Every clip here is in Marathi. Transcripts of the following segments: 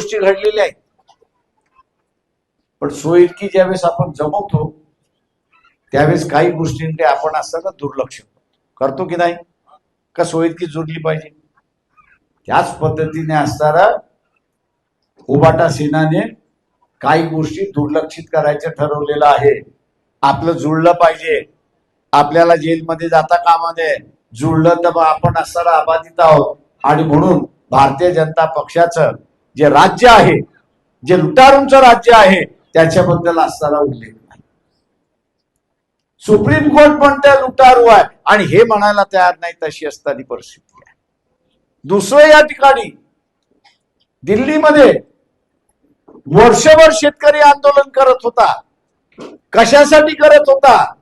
गोष्टी घडलेल्या आहेत. पण सोयीतकी ज्यावेळेस आपण जमवतो त्यावेळेस काही गोष्टींकडे आपण असताना दुर्लक्ष करतो. की नाही? का सोयीतकी जुरली पाहिजे? त्याच पद्धतीने असताना उबाटा सेनाने काही गोष्टी दुर्लक्षित करायचं ठरवलेलं आहे. आपलं जुळलं पाहिजे. आपल्याला जेलमध्ये जाता कामा नये. जुळलं तर आपण असताना अबाधित आहोत. आणि म्हणून भारतीय जनता पक्षाचं जे राज्य आहे जे लुटारूंचं राज्य आहे त्याच्याबद्दल असणारा उल्लेख नाही. सुप्रीम कोर्ट पण लुटारू आहे. आणि हे म्हणायला तयार नाही तशी असताना परिस्थिती आहे. दुसरं या ठिकाणी दिल्लीमध्ये वर्षभर शेतकरी आंदोलन करत होता. कशासाठी करत होता?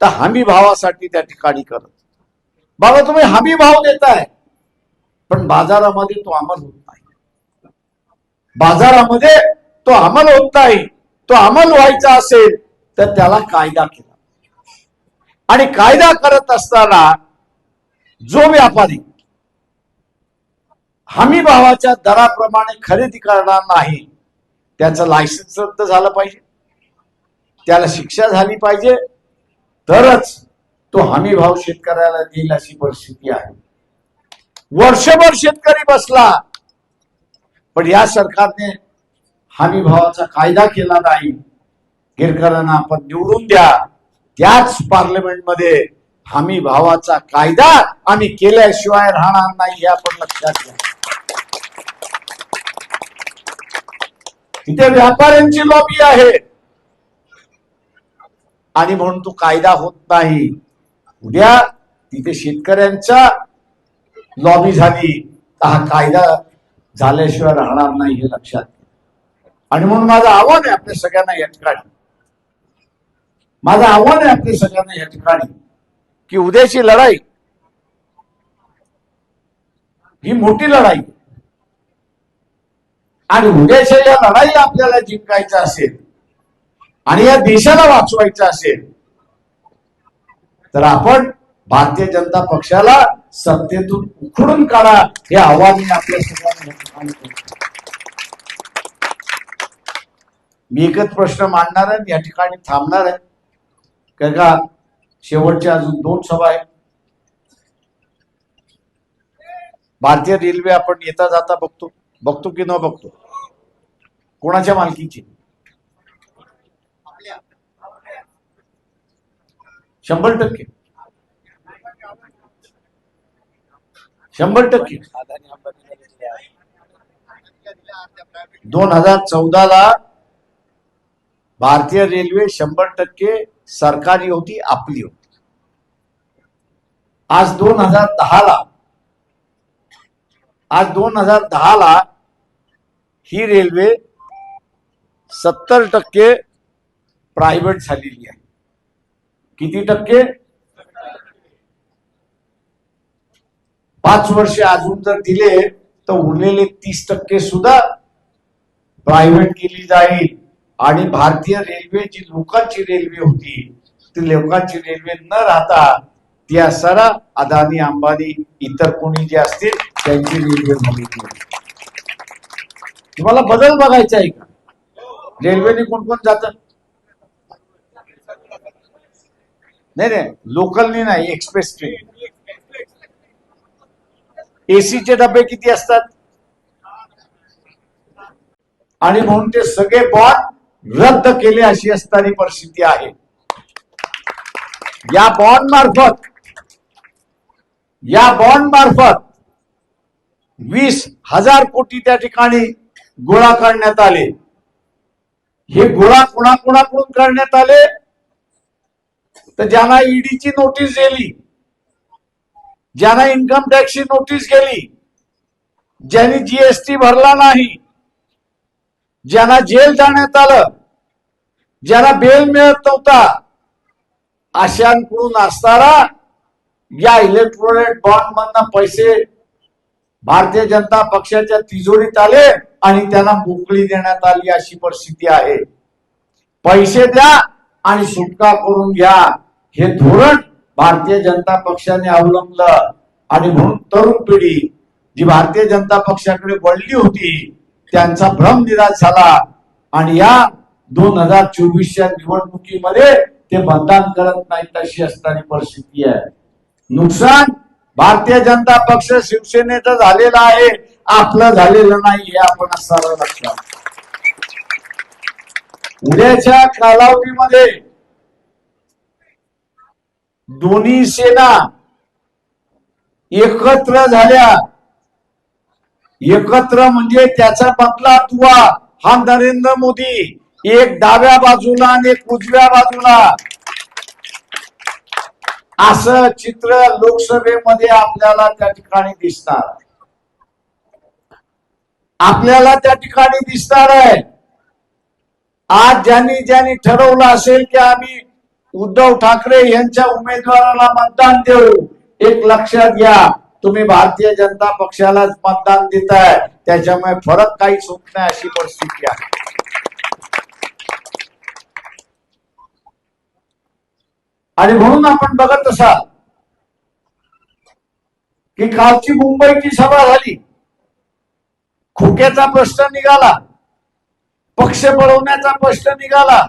तर हमी भावासाठी त्या ठिकाणी करत बाबा तुम्ही हमी भाव देताय. पण बाजारामध्ये तो अमल होतो बाजारामध्ये तो अमल होत नाही तो अंमल व्हायचा असेल तर त्याला कायदा केला. आणि कायदा करत असताना जो व्यापारी हमी भावाच्या दराप्रमाणे खरेदी करणार नाही त्याचं लायसन्स रद्द झालं पाहिजे. त्याला शिक्षा झाली पाहिजे. तरच तो हमी भाव शेतकऱ्याला देईल अशी परिस्थिती आहे. वर्षभर शेतकरी बसला पण या सरकारने हमी भावाचा कायदा केला नाही. गिरकरांना आपण निवडून द्या. त्याच पार्लमेंटमध्ये हमी भावाचा कायदा आम्ही केल्याशिवाय राहणार नाही हे आपण लक्षात घ्या. इथे व्यापाऱ्यांची लॉबी आहे. आणि म्हणून तो कायदा होत नाही. उद्या तिथे शेतकऱ्यांचा लॉबी झाली. तर हा कायदा झाल्याशिवाय राहणार नाही हे लक्षात आणि म्हणून माझं आव्हान आहे आपल्या सगळ्यांना या ठिकाणी. माझं आव्हान आहे आपल्या सगळ्यांना या ठिकाणी की उद्याची लढाई ही मोठी लढाई. आणि उद्याच्या या लढाईला आपल्याला जिंकायचं असेल आणि या देशाला वाचवायचं असेल तर आपण भारतीय जनता पक्षाला सत्तेतून उखडून काढा हे आव्हान मी आपल्या सगळ्यांना मी एकच प्रश्न मांडणार आहे या ठिकाणी थांबणार आहे. कारण का शेवटच्या अजून दोन सभा आहेत. भारतीय रेल्वे आपण येता जाता बघतो. बघतो की न बघतो? कोणाच्या मालकीची? शंभर टक्के. शंभर टक्के. दोन हजार चौदा ला भारतीय रेल्वे शंभर टक्के सरकारी होती आपली होती. आज दोन हजार दहा ला आज दोन हजार दहा ला ही रेल्वे सत्तर टक्के प्रायव्हेट झालेली आहे. किती टक्के? पाच वर्ष अजून जर दिले तर उरलेले तीस टक्के सुद्धा प्रायव्हेट केली जाईल. आणि भारतीय रेल्वे जी लोकांची रेल्वे होती ती लोकांची रेल्वे न राहता ती असताना अदानी अंबानी इतर कोणी जे असतील त्यांची रेल्वे तुम्हाला बदल बघायचा आहे का? रेल्वेने कोण कोण जात? नाही नाही लोकलनी नाही एक्सप्रेस ट्रेन एसीचे डबे किती असतात? आणि म्हणून ते सगळे बॉन्ड रद्द केले अशी असणारी परिस्थिती आहे. या बॉन्ड मार्फत या बॉन्ड मार्फत वीस हजार कोटी त्या ठिकाणी गोळा करण्यात आले. हे गोळा कुणाकुणाकडून करण्यात आले? तर ज्यांना ईडीची नोटीस दिली ज्यांना इन्कम टॅक्सची नोटीस गेली ज्यांनी जीएसटी भरला नाही ज्यांना जेल जाण्यात आलं ज्यांना बेल मिळत नव्हता अशांकडून असणारा या इलेक्ट्रॉनिक बॉन्ड मधनं पैसे भारतीय जनता पक्षाच्या तिजोरीत आले आणि त्यांना मोकळी देण्यात आली अशी परिस्थिती आहे. पैसे द्या आणि सुटका करून घ्या. हे धोरण भारतीय जनता पक्षाने अवलंबलं. आणि म्हणून तरुण पिढी जी भारतीय जनता पक्षाकडे वळली होती त्यांचा भ्रम निराश झाला. आणि या दोन हजार चोवीसच्या निवडणुकीमध्ये ते मतदान करत नाही तशी असणारी परिस्थिती आहे. नुकसान भारतीय जनता पक्ष शिवसेनेचं झालेलं आहे आपलं झालेलं नाही हे आपण असणार लक्षात उद्याच्या कालावधीमध्ये दोन्ही सेना एकत्र झाल्या. एकत्र म्हणजे त्याचा मधला तुवा. हा नरेंद्र मोदी एक डाव्या बाजूला आणि एक उजव्या बाजूला. असं चित्र लोकसभेमध्ये आपल्याला त्या ठिकाणी दिसणार. आपल्याला त्या ठिकाणी दिसणार आहे. आज ज्यांनी ज्यांनी ठरवलं असेल की आम्ही उद्धव ठाकरे यांच्या उमेदवाराला मतदान देऊ. एक लक्षात घ्या तुम्ही भारतीय जनता पक्षालाच मतदान देताय. त्याच्यामुळे फरक काही होत नाही अशी परिस्थिती आहे. आणि म्हणून आपण बघत असाल की कालची मुंबईची सभा झाली. खोक्याचा प्रश्न निघाला. पक्ष पळवण्याचा प्रश्न निघाला.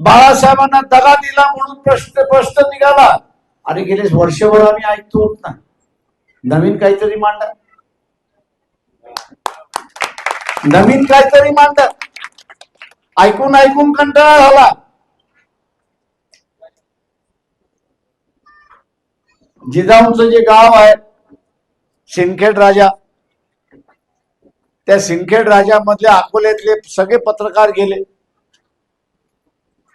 बाळासाहेबांना दगा दिला म्हणून प्रश्न प्रश्न निघाला. आणि गेले वर्षभर आम्ही ऐकतो होत ना नवीन काहीतरी मांडा. नवीन काहीतरी मांडा. ऐकून ऐकून कंटाळा झाला जिजाऊंचं जे गाव आहे सिंदखेड राजा त्या सिंदखेड राजामधल्या अकोल्यातले सगळे पत्रकार गेले.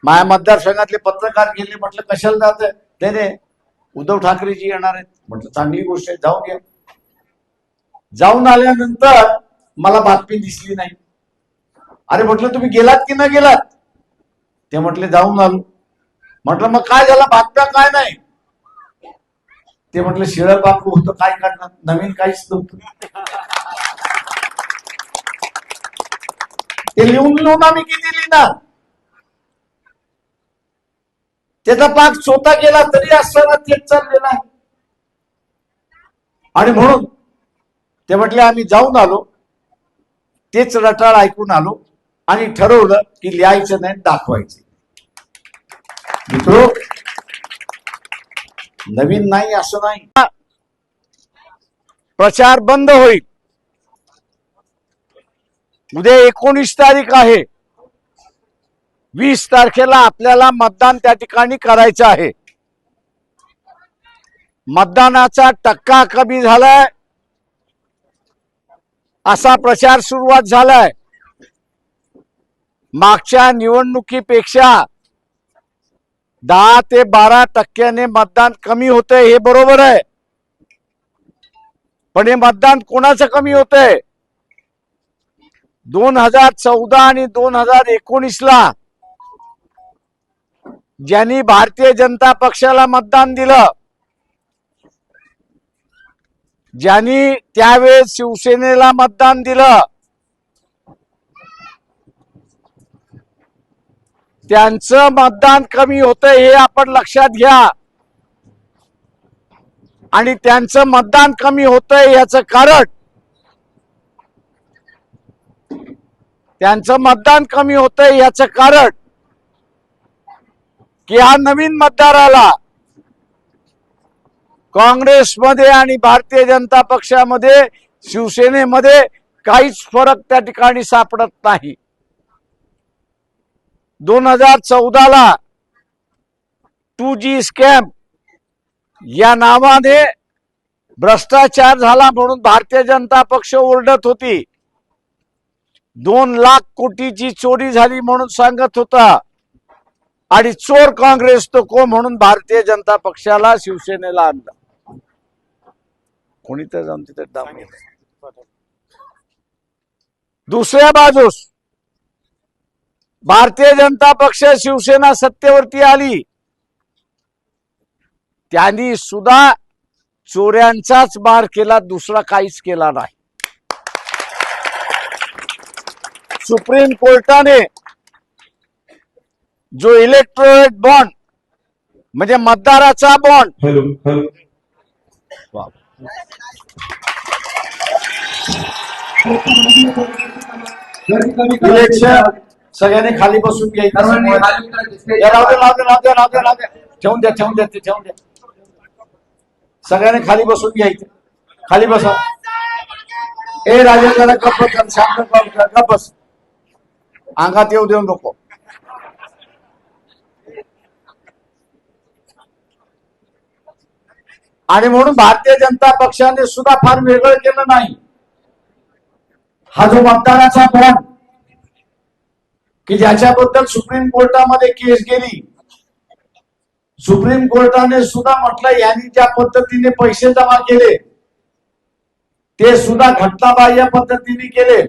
माया मतदारसंघातले पत्रकार गेले म्हटलं कशाला जात नाही नाही उद्धव ठाकरेजी येणार आहेत. म्हटलं चांगली गोष्ट आहे जाऊन या. जाऊन आल्यानंतर मला बातमी दिसली नाही. अरे म्हटलं तुम्ही गेलात की नाही गेलात? ते म्हटले जाऊन आलो. म्हटलं मग काय झालं? बातम्या काय नाही? ते म्हटलं शिळ बापू होतं काय करणार? नवीन काहीच नव्हतं. ते लिहून लिहून आम्ही किती लिहिणार? त्याचा पाक स्वतः गेला तरी असताना तेच चाललेला आहे. आणि म्हणून ते म्हटले आम्ही जाऊन आलो. तेच रटाळ ऐकून आलो आणि ठरवलं की लिहायचं नाही दाखवायचं. मित्रो नवीन नाही असं नाही. प्रचार बंद होईल. उद्या एकोणीस तारीख आहे. वीस तारखेला आपल्याला मतदान त्या ठिकाणी करायचं आहे. मतदानाचा टक्का कमी झालाय. असा प्रचार सुरुवात झालाय. मागच्या निवडणुकीपेक्षा दहा ते बारा टक्क्याने मतदान कमी होतंय हे बरोबर आहे. पण हे मतदान कोणाचं कमी होतंय? दोन हजार चौदा आणि दोन हजार एकोणीस ला ज्यांनी भारतीय जनता पक्षाला मतदान दिलं ज्यांनी त्यावेळेस शिवसेनेला मतदान दिलं त्यांचं मतदान कमी होतंय हे आपण लक्षात घ्या. आणि त्यांचं मतदान कमी होतंय याचं कारण त्यांचं मतदान कमी होतंय याचं कारण की हा नवीन मतदाराला काँग्रेसमध्ये आणि भारतीय जनता पक्षामध्ये शिवसेनेमध्ये काहीच फरक त्या ठिकाणी सापडत नाही. दोन हजार चौदाला टू जी स्कॅम या नावाने भ्रष्टाचार झाला म्हणून भारतीय जनता पक्ष ओरडत होती. दोन लाख कोटीची चोरी झाली म्हणून सांगत होता. आणि चोर काँग्रेस तो को म्हणून भारतीय जनता पक्षाला शिवसेनेला आणलं? कोणी तर जाऊन तिथे. दुसऱ्या बाजूस भारतीय जनता पक्ष शिवसेना सत्तेवरती आली. त्यांनी सुद्धा चोऱ्यांचाच मार केला दुसरा काहीच केला नाही. सुप्रीम कोर्टाने जो इलेक्ट्रॉनिक बॉन्ड म्हणजे मतदाराचा बॉन्ड. इलेक्शन सगळ्यांनी खाली बसून ठेवून द्या ठेवून द्या ते ठेवून द्या. सगळ्यांनी खाली बसून घ्यायचं खाली बसा. ए राजेंद्र गप्प बस शांत गप्प बस. अंगात येऊ देऊ नको. आणि म्हणून भारतीय जनता पक्षाने सुद्धा फार वेगळं केलं नाही. हा जो मतदानाचा बॉन्ड की ज्याच्याबद्दल सुप्रीम कोर्टामध्ये केस गेली सुप्रीम कोर्टाने सुद्धा म्हटलं यांनी ज्या पद्धतीने पैसे जमा केले ते सुद्धा घटनाबाह्य पद्धतीने केले.